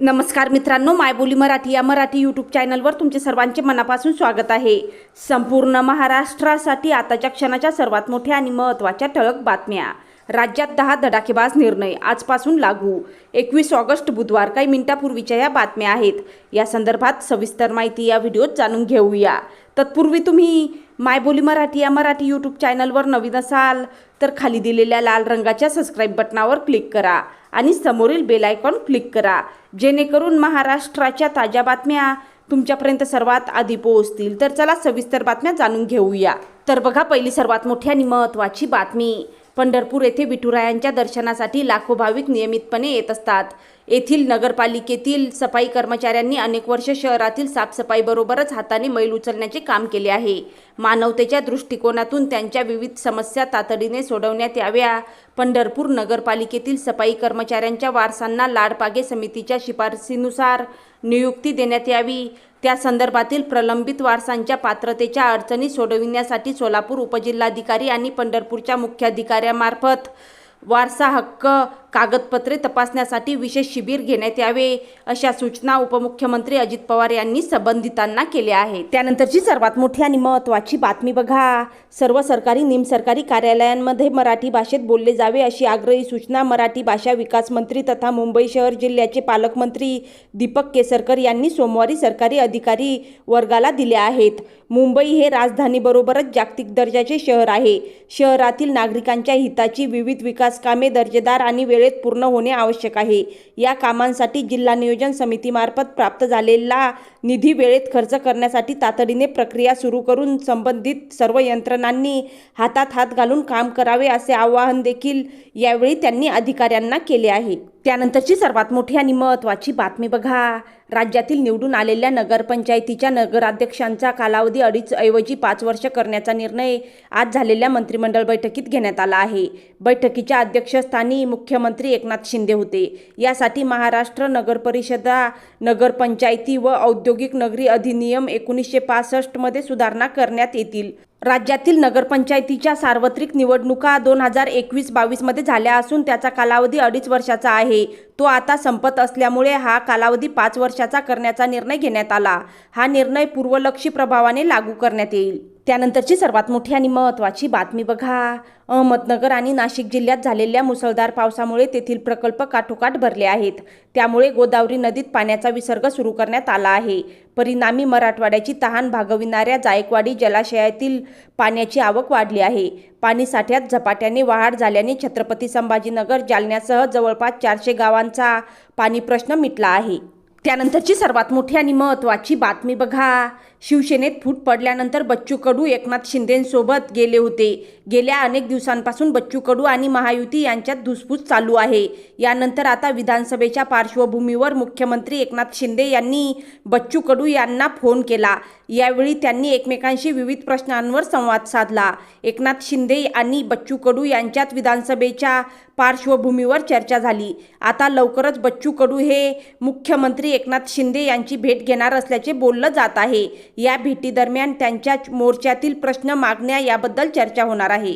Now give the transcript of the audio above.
नमस्कार मित्रांनो मायबोली मराठी या मराठी यूट्यूब चॅनलवर तुमचे सर्वांचे मनापासून स्वागत आहे. संपूर्ण महाराष्ट्रासाठी आताच्या क्षणाच्या सर्वात मोठ्या आणि महत्त्वाच्या ठळक बातम्या. राज्यात दहा धडाकेबाज निर्णय आजपासून लागू. एकवीस ऑगस्ट बुधवार काही मिनिटापूर्वीच्या या बातम्या आहेत. या संदर्भात सविस्तर माहिती या व्हिडिओत जाणून घेऊया. तत्पूर्वी तुम्ही मायबोली मराठी या मराठी यूट्यूब चॅनलवर नवीन असाल तर खाली दिलेल्या लाल रंगाच्या सबस्क्राईब बटनावर क्लिक करा आणि समोरील बेल आयकॉन क्लिक करा. जेणेकरून महाराष्ट्राच्या ताज्या बातम्या तुमच्यापर्यंत सर्वात आधी पोहोचतील. तर चला सविस्तर बातम्या जाणून घेऊया. तर बघा पहिली सर्वात मोठी आणि महत्त्वाची बातमी. पंढरपूर येथे विठुरायांच्या दर्शनासाठी लाखो भाविक नियमितपणे येत असतात. येथील नगरपालिकेतील सफाई कर्मचाऱ्यांनी अनेक वर्ष शहरातील साफसफाईबरोबरच हाताने मैल उचलण्याचे काम केले आहे. मानवतेच्या दृष्टिकोनातून त्यांच्या विविध समस्या तातडीने सोडवण्यात याव्या. पंढरपूर नगरपालिकेतील सफाई कर्मचाऱ्यांच्या वारसांना लाडपागे समितीच्या शिफारसीनुसार नियुक्ती देण्यात यावी. त्या संदर्भातील प्रलंबित वारसांच्या पात्रतेच्या अडचणी सोडविण्यासाठी सोलापूर उपजिल्हाधिकारी आणि पंढरपूरच्या मुख्याधिकाऱ्यामार्फत वारसा हक्क कागदपत्रे तपासण्यासाठी विशेष शिबिर घेण्यात यावे अशा सूचना उपमुख्यमंत्री अजित पवार यांनी संबंधितांना केल्या आहेत. त्यानंतरची सर्वात मोठी आणि महत्त्वाची बातमी बघा. सर्व सरकारी निमसरकारी कार्यालयांमध्ये मराठी भाषेत बोलले जावे अशी आग्रही सूचना मराठी भाषा विकास मंत्री तथा मुंबई शहर जिल्ह्याचे पालकमंत्री दीपक केसरकर यांनी सोमवारी सरकारी अधिकारी वर्गाला दिल्या आहेत. मुंबई हे राजधानीबरोबरच जागतिक दर्जाचे शहर आहे. शहरातील नागरिकांच्या हिताची विविध विकास कामे दर्जेदार आणि वेळे वेळेत पूर्ण होणे आवश्यक आहे. या कामांसाठी जिल्हा नियोजन समितीमार्फत प्राप्त झालेला निधी वेळेत खर्च करण्यासाठी तातडीने प्रक्रिया सुरू करून संबंधित सर्व यंत्रणांनी हातात हात घालून काम करावे असे आवाहन देखील यावेळी त्यांनी अधिकाऱ्यांना केले आहे. त्यानंतरची सर्वात मोठी आणि महत्त्वाची बातमी बघा. राज्यातील निवडून आलेल्या नगरपंचायतीच्या नगराध्यक्षांचा कालावधी अडीच ऐवजी पाच वर्ष करण्याचा निर्णय आज झालेल्या मंत्रिमंडळ बैठकीत घेण्यात आला आहे. बैठकीच्या अध्यक्षस्थानी मुख्यमंत्री एकनाथ शिंदे होते. यासाठी महाराष्ट्र नगरपरिषदा नगरपंचायती व औद्योगिक नगरी अधिनियम एकोणीसशे पासष्टमध्ये सुधारणा करण्यात येतील. राज्यातील नगरपंचायतीच्या सार्वत्रिक निवडणुका दोन हजार एकवीस बावीसमध्ये झाल्या असून त्याचा कालावधी अडीच वर्षाचा आहे. तो आता संपत असल्यामुळे हा कालावधी पाच वर्षाचा करण्याचा निर्णय घेण्यात आला. हा निर्णय पूर्वलक्षी प्रभावाने लागू करण्यात येईल. त्यानंतरची सर्वात मोठी आणि महत्त्वाची बातमी बघा. अहमदनगर आणि नाशिक जिल्ह्यात झालेल्या मुसळधार पावसामुळे तेथील प्रकल्प काठोकाठ भरले आहेत. त्यामुळे गोदावरी नदीत पाण्याचा विसर्ग सुरू करण्यात आला आहे. परिणामी मराठवाड्याची तहान भागविणाऱ्या जायकवाडी जलाशयातील पाण्याची आवक वाढली आहे. पाणी साठ्यात झपाट्याने वाढ झाल्याने छत्रपती संभाजीनगर जालन्यासह जवळपास चारशे गावांचा पाणी प्रश्न मिटला आहे. त्यानंतरची सर्वात मोठी आणि महत्त्वाची बातमी बघा. शिवसेनेत फूट पडल्यानंतर बच्चू कडू एकनाथ शिंदेंसोबत गेले होते. गेल्या अनेक दिवसांपासून बच्चू कडू आणि महायुती यांच्यात धुसफूस चालू आहे. यानंतर आता विधानसभेच्या पार्श्वभूमीवर मुख्यमंत्री एकनाथ शिंदे यांनी बच्चू कडू यांना फोन केला. यावेळी त्यांनी एकमेकांशी विविध प्रश्नांवर संवाद साधला. एकनाथ शिंदे आणि बच्चू कडू यांच्यात विधानसभेच्या पार्श्वभूमीवर चर्चा झाली. आता लवकरच बच्चू कडू हे मुख्यमंत्री एकनाथ शिंदे यांची भेट घेणार असल्याचे बोललं जात आहे. या भेटीदरम्यान त्यांच्या मोर्चातील प्रश्न मागण्या याबद्दल चर्चा होणार आहे.